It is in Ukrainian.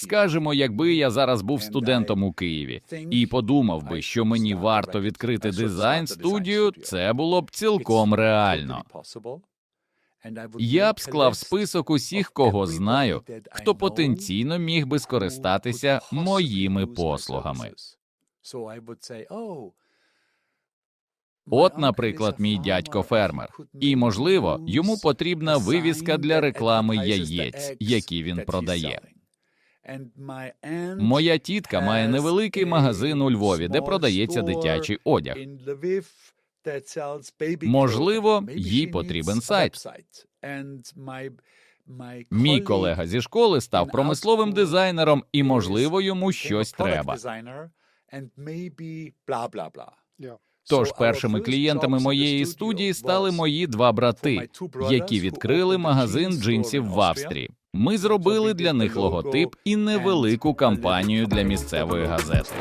Скажемо, якби я зараз був студентом у Києві і подумав би, що мені варто відкрити дизайн студію, це було б цілком реально. Я б склав список усіх, кого знаю, хто потенційно міг би скористатися моїми послугами. От, наприклад, мій дядько фермер, і можливо йому потрібна вивіска для реклами яєць, які він продає. Моя тітка має невеликий магазин у Львові, де продається дитячий одяг. Можливо, їй потрібен сайт. Мій колега зі школи став промисловим дизайнером, і можливо йому щось треба. Тож першими клієнтами моєї студії стали мої два брати, які відкрили магазин джинсів в Австрії. Ми зробили для них логотип і невелику кампанію для місцевої газети.